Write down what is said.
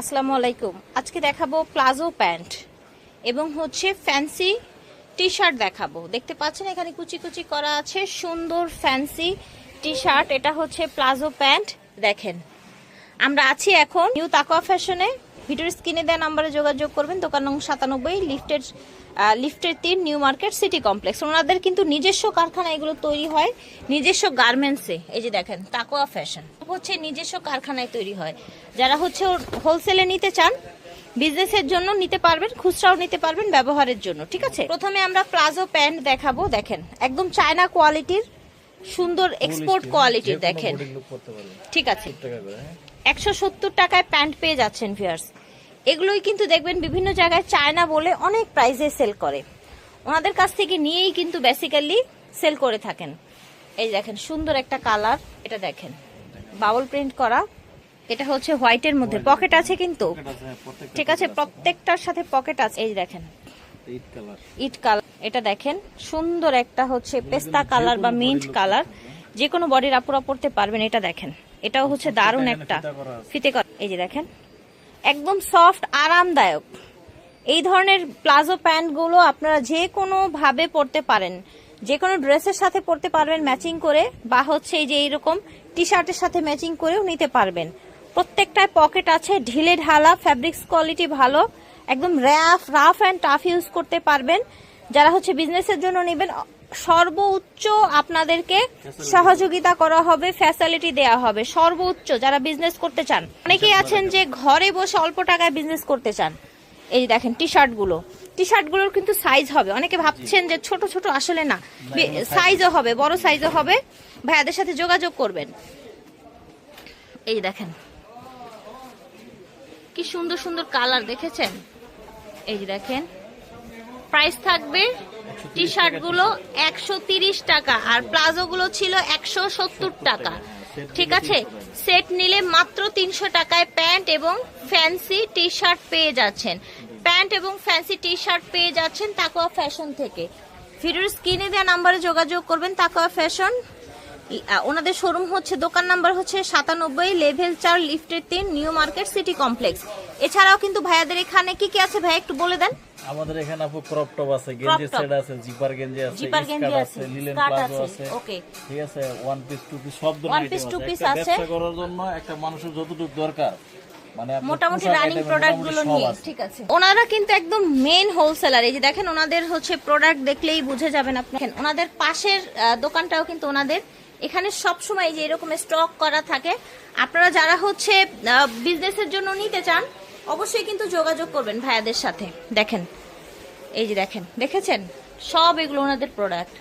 আসসালামু আলাইকুম। আজকে দেখাবো প্লাজো প্যান্ট এবং হচ্ছে ফ্যান্সি টি শার্ট দেখাবো। দেখতে পাচ্ছেন এখানে কুচি কুচি করা আছে, সুন্দর ফ্যান্সি টি শার্ট এটা হচ্ছে প্লাজো প্যান্ট। দেখেন, আমরা আছি এখন নিউ তাকোয়া ফ্যাশনে। ভিডিওর স্ক্রিনে দেওয়া নাম্বারে যোগাযোগ করবেন দোকান নং সাতানব্বই লিফটের লিফটের তিন নিউ মার্কেট সিটি কমপ্লেক্স। ওনাদের কিন্তু নিজস্ব কারখানা এগুলো তৈরি হয় নিজস্ব গার্মেন্টসে এই যে দেখেন তাকোয়া ফ্যাশন হচ্ছে নিজস্ব কারখানায় তৈরি হয়। যারা হচ্ছে হোলসেলে নিতে চান বিজনেসের জন্য নিতে পারবেন খুচরাও নিতে পারবেন ব্যবহারের জন্য ঠিক আছে? প্রথমে আমরা প্লাজো প্যান্ট দেখাবো দেখেন একদম চায়না কোয়ালিটির সুন্দর এক্সপোর্ট কোয়ালিটির দেখেন। ঠিক আছে। একশো সত্তর টাকায় প্যান্ট পেয়ে যাচ্ছেন ভিয়ার্স এগুলোই কিন্তু দেখবেন বিভিন্ন জায়গায় চায়না বলে অনেক প্রাইসে সেল করে। ওনাদের কাছ থেকে নিয়েই কিন্তু বেসিক্যালি সেল করে থাকেন। এই দেখেন সুন্দর একটা কালার এটা দেখেন। বাবল প্রিন্ট করা এটা হচ্ছে হোয়াইটের মধ্যে। পকেট আছে কিন্তু। ঠিক আছে প্রত্যেকটার সাথে পকেট আছে। এই দেখেন। ইট কালার এটা দেখেন। সুন্দর একটা হচ্ছে পেস্তা কালার বা মিন্ট কালার যে কোনো বডির আপুরা পড়তে পারবেন এটা দেখেন। এটাও হচ্ছে দারুণ একটা ফিতে করা। এই যে দেখেন একদম সফট, আরামদায়ক। এই ধরনের প্লাজো প্যান্টগুলো আপনারা যে কোনো ভাবে পরতে পারেন। যে কোনো ড্রেসের সাথে পরতে পারবেন ম্যাচিং করে, বা হচ্ছে এই যে এইরকম টি শার্টের সাথে ম্যাচিং করেও নিতে পারবেন। প্রত্যেকটায় পকেট আছে, ঢিলে ঢালা, ফ্যাব্রিক্স কোয়ালিটি ভালো, একদম rough, rough and tough use করতে পারবেন। যারা হচ্ছে বিজনেসের জন্য নেবেন সর্বোচ্চ আপনাদেরকে সহযোগিতা করা হবে ফ্যাসিলিটি দেয়া হবে। সর্বোচ্চ যারা বিজনেস করতে চান। অনেকেই আছেন যে ঘরে বসে অল্প টাকায় বিজনেস করতে চান। এই যে দেখেন টি শার্টগুলো। টি শার্টগুলোর কিন্তু সাইজ হবে। অনেকে ভাবছেন যে ছোট ছোট আসলে না। সাইজও হবে। বড় সাইজও হবে। ভাইয়াদের সাথে যোগাযোগ করবেন। এই দেখেন। কি সুন্দর সুন্দর কালার দেখেছেন? এই যে দেখেন। প্রাইস থাকবে টি শার্টগুলো একশো তিরিশ টাকা আর প্লাজো গুলো ছিল একশো সত্তর টাকা। ঠিক আছে? সেট নিলে মাত্র তিনশো টাকায় প্যান্ট এবং ফ্যান্সি টি শার্ট পেয়ে যাচ্ছেন। প্যান্ট এবং ফ্যান্সি টি শার্ট পেয়ে যাচ্ছেন তাকোয়া ফ্যাশন থেকে। ভিডিওর স্ক্রিনে দেওয়া নাম্বারে যোগাযোগ করবেন তাকোয়া ফ্যাশন। ওনাদের শোরুম হচ্ছে, দোকান নাম্বার হচ্ছে সাতানব্বই লেভেল চার লিফটের তিন, নিউ মার্কেট সিটি কমপ্লেক্স। এছাড়াও কিন্তু ভাইয়াদের এখানে কি কি আছে ভাইয়া একটু বলে দেন? আমাদের এখানে আপু ক্রপ টপ আছে গেঞ্জি সেট আছে জিপার গেঞ্জি আছে জিপার গেঞ্জি আছে, লিলেন প্লাজো আছে, okay। ঠিক আছে ওয়ান পিস টু পিস সব ধরনের One item piece, two আছে। ব্যবসা করার জন্য একটা মানুষের যতটুকু দরকার মানে মোটামুটি পোশাক রানিং item এ প্রোডাক্ট মোটামুটি গুলো সব নিয়ে ঠিক আছে। ওনারা কিন্তু একদম মেন হোলসেলার এই যে দেখেন ওনাদের হচ্ছে প্রোডাক্ট দেখলেই বুঝে যাবেন আপনি। ওনাদের পাশের দোকানটাও কিন্তু ওনাদের। এখানে সব সময় যে এরকম স্টক করা থাকে। আপনারা যারা হচ্ছে বিজনেসের জন্য নিতে চান অবশ্যই কিন্তু যোগাযোগ করবেন ভাইয়াদের সাথে। দেখেন, এই যে দেখেন, দেখেছেন? সব এগুলো ওনাদের প্রোডাক্ট